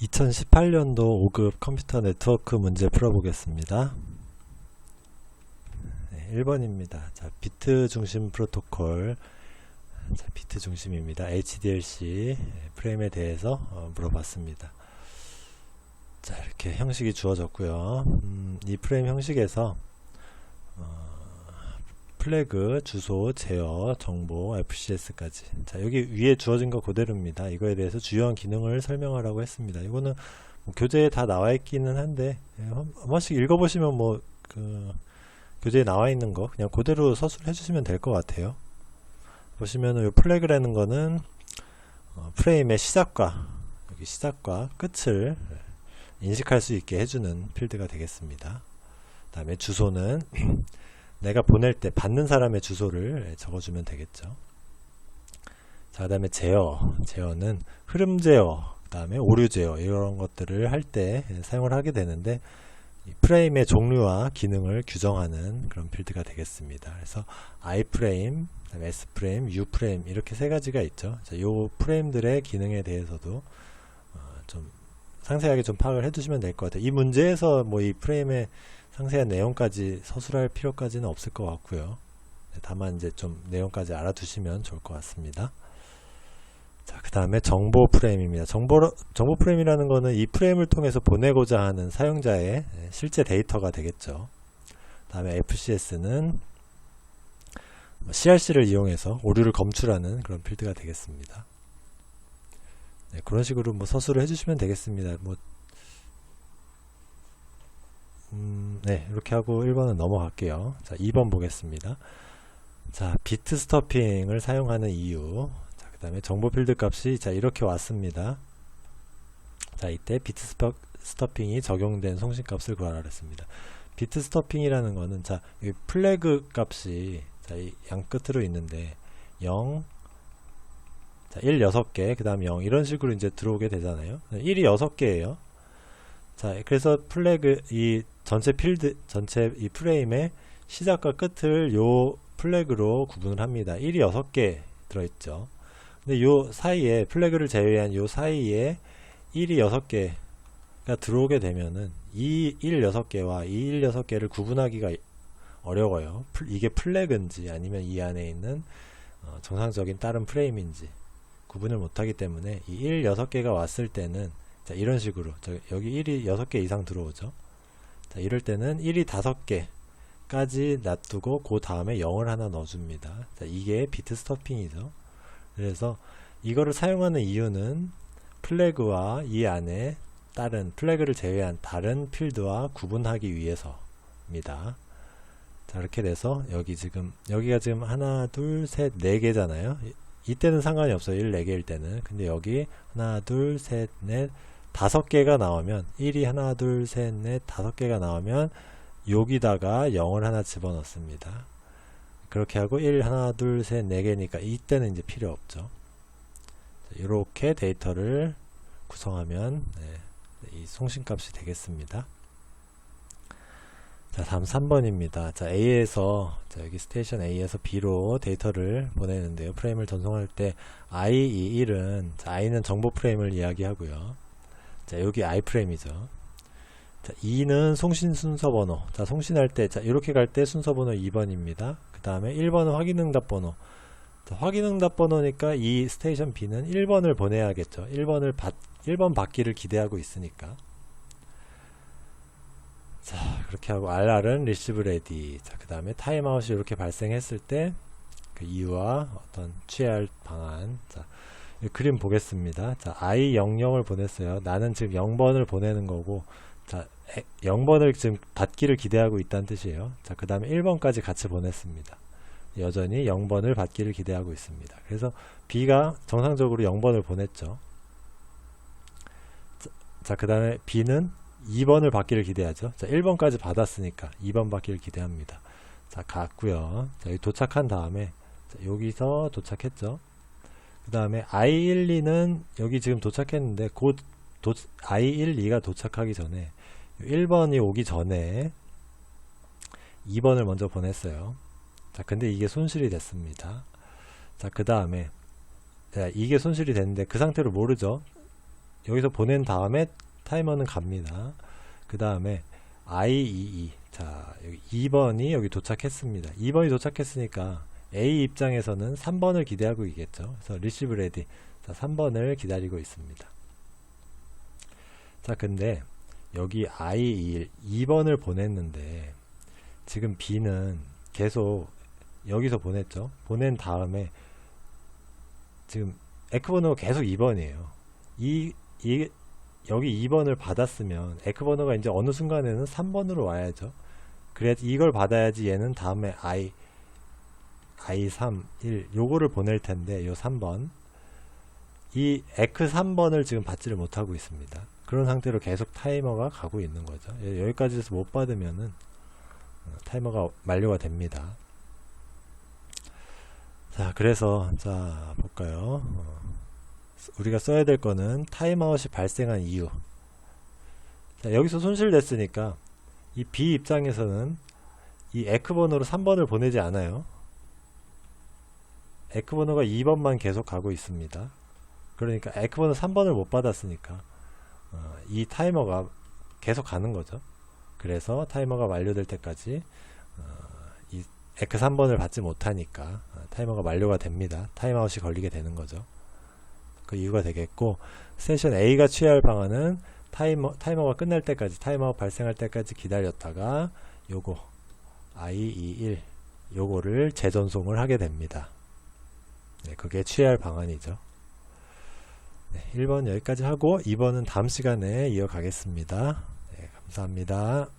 2018년도 5급 컴퓨터 네트워크 문제 풀어보겠습니다. 네, 1번입니다. 자, 비트 중심 프로토콜. 자, 비트 중심입니다. HDLC 프레임에 대해서 어, 물어봤습니다. 자, 이렇게 형식이 주어졌고요. 음, 이 프레임 형식에서 어, 플래그, 주소, 제어, 정보, FCS까지. 자, 여기 위에 주어진 거 그대로입니다. 이거에 대해서 주요한 기능을 설명하라고 했습니다. 이거는 뭐 교재에 다 나와 있기는 한데, 예, 한, 한 번씩 읽어보시면 뭐, 그, 교재에 나와 있는 거 그냥 그대로 서술해 주시면 될 것 같아요. 보시면은 이 플래그라는 거는 어, 프레임의 시작과, 여기 시작과 끝을 인식할 수 있게 해주는 필드가 되겠습니다. 그 다음에 주소는 내가 보낼 때 받는 사람의 주소를 적어주면 되겠죠. 자, 그 다음에 제어. 제어는 흐름 제어, 그 다음에 오류 제어, 이런 것들을 할 때 사용을 하게 되는데, 이 프레임의 종류와 기능을 규정하는 그런 필드가 되겠습니다. 그래서 I 프레임, S 프레임, U 프레임 이렇게 세 가지가 있죠. 자, 요 프레임들의 기능에 대해서도 어, 좀 상세하게 좀 파악을 해두시면 될 것 같아요. 이 문제에서 뭐 이 프레임의 상세한 내용까지 서술할 필요까지는 없을 것 같고요. 네, 다만 이제 좀 내용까지 알아두시면 좋을 것 같습니다. 자, 그 다음에 정보 프레임입니다. 정보, 정보 프레임이라는 거는 이 프레임을 통해서 보내고자 하는 사용자의 실제 데이터가 되겠죠. 다음에 FCS는 CRC를 이용해서 오류를 검출하는 그런 필드가 되겠습니다. 네, 그런 식으로 뭐 서술을 해주시면 되겠습니다. 뭐 음, 네, 이렇게 하고 1번은 넘어갈게요. 자, 2번 보겠습니다. 자, 비트 스토핑을 사용하는 이유. 자, 그 다음에 정보 필드 값이 자, 이렇게 왔습니다. 자, 이때 비트 스토핑이 적용된 송신 값을 구하라 그랬습니다. 비트 스토핑이라는 거는 자, 이 플래그 값이 자, 이 양 끝으로 있는데 0 자, 1 6개, 그 다음 0 이런 식으로 이제 들어오게 되잖아요. 1이 6개예요. 자, 그래서 플래그 이 전체 필드 전체 이 프레임의 시작과 끝을 요 플래그로 구분을 합니다. 1이 6개 들어 있죠. 근데 요 사이에 플래그를 제외한 요 사이에 1이 6개가 들어오게 되면은 이1 6개와 이1 6개를 구분하기가 어려워요. 이게 플래그인지 아니면 이 안에 있는 어, 정상적인 다른 프레임인지 구분을 못하기 때문에 이 1 6개가 왔을 때는 자, 이런 식으로 여기 1이 6개 이상 들어오죠. 자, 이럴 때는 1이 5개까지 놔두고 그 다음에 0을 하나 넣어줍니다. 자, 이게 비트 스토핑이죠. 그래서 이거를 사용하는 이유는 플래그와 이 안에 다른 플래그를 제외한 다른 필드와 구분하기 위해서입니다. 자, 이렇게 돼서 여기 지금 여기가 지금 하나, 둘, 셋, 네 개잖아요. 이때는 상관이 없어요. 1, 4개일 때는. 근데 여기 하나, 둘, 셋, 넷, 다섯 개가 나오면 1이 하나 둘 셋 넷 다섯 개가 나오면 여기다가 0을 하나 집어넣습니다. 그렇게 하고 1 하나 둘셋네 개니까 이때는 이제 필요 없죠. 이렇게 데이터를 구성하면 네, 이 송신값이 되겠습니다. 자, 다음 3번입니다. 자, A에서, 자, 여기 스테이션 A에서 B로 데이터를 보내는데요. 프레임을 전송할 때 I, 이 1은, 자, I는 정보 프레임을 이야기하고요. 자, 여기 i프레임이죠. 자, 2는 송신 순서 번호. 자, 송신할 때, 자, 이렇게 갈 때 순서 번호 2번입니다. 그 다음에 1번은 확인 응답 번호. 자, 확인 응답 번호니까 이 스테이션 B는 1번을 보내야겠죠. 1번을 받, 1번 받기를 기대하고 있으니까. 자, 그렇게 하고 RR은 receive ready. 자, 그 다음에 타임아웃이 이렇게 발생했을 때 그 이유와 어떤 취할 해 방안. 자, 그림 보겠습니다. 자, i00을 보냈어요. 나는 지금 0번을 보내는 거고, 자, 0번을 지금 받기를 기대하고 있다는 뜻이에요. 자, 그 다음에 1번까지 같이 보냈습니다. 여전히 0번을 받기를 기대하고 있습니다. 그래서 B가 정상적으로 0번을 보냈죠. 자, 자그 다음에 B는 2번을 받기를 기대하죠. 자, 1번까지 받았으니까 2번 받기를 기대합니다. 자, 갔고요. 자, 여기 도착한 다음에 자, 여기서 도착했죠. 그 다음에 I12는 여기 지금 도착했는데 곧 도, I12가 도착하기 전에 1번이 오기 전에 2번을 먼저 보냈어요. 자, 근데 이게 손실이 됐습니다. 자, 그 다음에 이게 손실이 됐는데 그 상태로 모르죠. 여기서 보낸 다음에 타이머는 갑니다. 그 다음에 IEE 자 여기 2번이 여기 도착했습니다. 2번이 도착했으니까 A 입장에서는 3번을 기대하고 있겠죠. 그래서 리시브 레디 자 3번을 기다리고 있습니다. 자 근데 여기 I21 2번을 보냈는데 지금 B는 계속 여기서 보냈죠. 보낸 다음에 지금 에크번호가 계속 2번이에요. 이, 이 여기 2번을 받았으면 에크번호가 이제 어느 순간에는 3번으로 와야죠. 그래 이걸 받아야지 얘는 다음에 i i 3 1 요거를 보낼 텐데 요 3번 이 에크 3번을 지금 받지를 못하고 있습니다. 그런 상태로 계속 타이머가 가고 있는 거죠. 예, 여기까지 해서 못 받으면은 어, 타이머가 만료가 됩니다. 자, 그래서 자 볼까요? 어, 우리가 써야 될 거는 타임아웃이 발생한 이유. 자, 여기서 손실됐으니까 이 B 입장에서는 이 에크 번호로 3번을 보내지 않아요. 에크 번호가 2번만 계속 가고 있습니다. 그러니까 에크 번호 3번을 못 받았으니까 어, 이 타이머가 계속 가는 거죠. 그래서 타이머가 만료될 때까지 어, 이 에크 3번을 받지 못하니까 어, 타이머가 만료가 됩니다. 타임아웃이 걸리게 되는 거죠. 그 이유가 되겠고 세션 A가 취할 방안은 타이머, 타이머가 끝날 때까지 타이머가 발생할 때까지 기다렸다가 요거 I21 요거를 재전송을 하게 됩니다. 네, 그게 취할 방안이죠. 네, 1번 여기까지 하고 2번은 다음 시간에 이어가겠습니다. 네, 감사합니다.